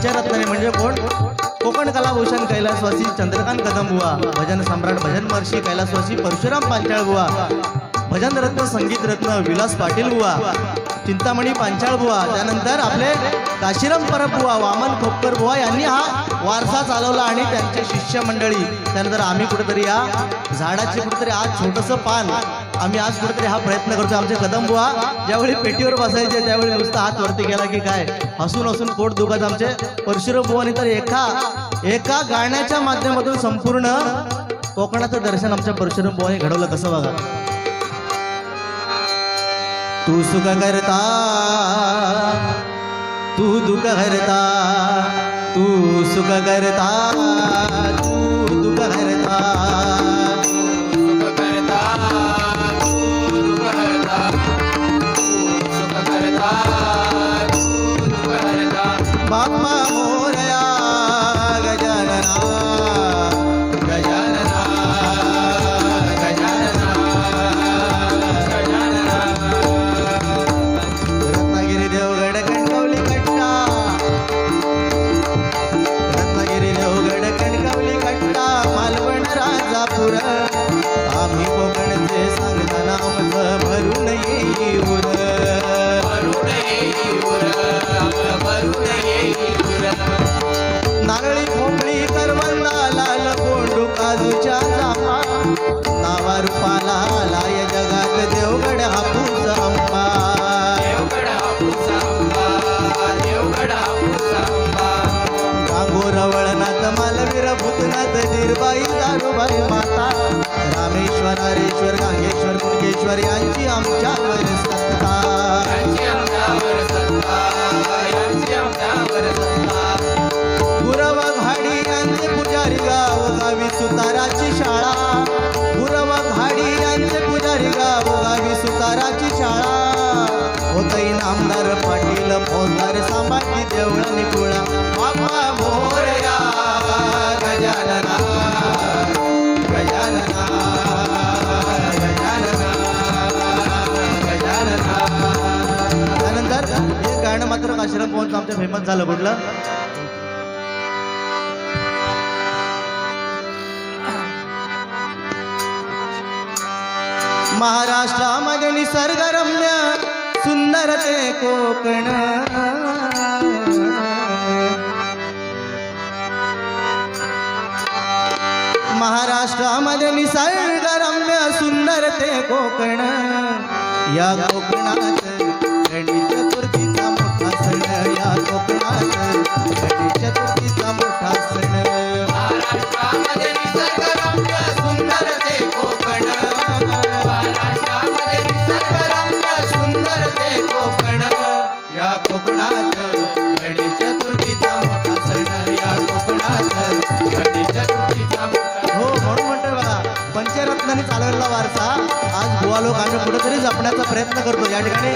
पंचरत्नाने म्हणजे कोण? कोकण कलाभूषण कैलासवासी चंद्रकांत कदम बुवा भजन सम्राट भजन महर्षी कैलासवासी परशुराम पांचाळ बुवा भजन रत्न संगीत रत्न विलास पाटील बुवा चिंतामणी पांचाळ बुवा त्यानंतर आपले काशीराम परब बुवा वामन खोपकर बुवा यांनी हा वारसा चालवला आणि त्यांचे शिष्य मंडळी त्यानंतर आम्ही कुठेतरी या झाडाची कुठेतरी आज छोटंसं पान आम्ही आज कुठेतरी हा प्रयत्न करतो आमचे कदम बुवा ज्यावेळी पेटीवर बसायचे त्यावेळी नुसता हात वरती गेला की काय? हसून हसून पोट दुखत आमचे. परशुराम बुवानी तर एका एका गाण्याच्या माध्यमातून संपूर्ण कोकणाचं दर्शन आमच्या परशुराम बुवाने घडवलं. कसं बघा? तू सुख करता तू दुःख करता तू सुख करता. रामेश्वर हरेश्वर गांगेश्वर कुणकेश्वर यांची आमच्यावर सत्ता. गुरव घाडी यांचे पुजारी गाव गावी सुताराची शाळा. गुरव घाडी यांचे पुजारी गाव गावी सुताराची शाळा. होतई नामदार पाटील फौजदार सांभाजी देवळ. मात्र काशीराम पोहनचं आमच्या फेमस झालं कुठलं महाराष्ट्रामध्ये निसर्गरम्य सुंदर ते कोकण महाराष्ट्रामध्ये निसर्गरम्य सुंदर ते कोकण. या कोकणात गणेश या कोकणात गणेश चतुर्थीचा मोठा सण या कोकणात गणेश चतुर्थीचा हो म्हणून म्हणतोय बघा चालवलेला वारसा आज गोवा लोक आम्ही कुठेतरी जपण्याचा प्रयत्न करतो. या ठिकाणी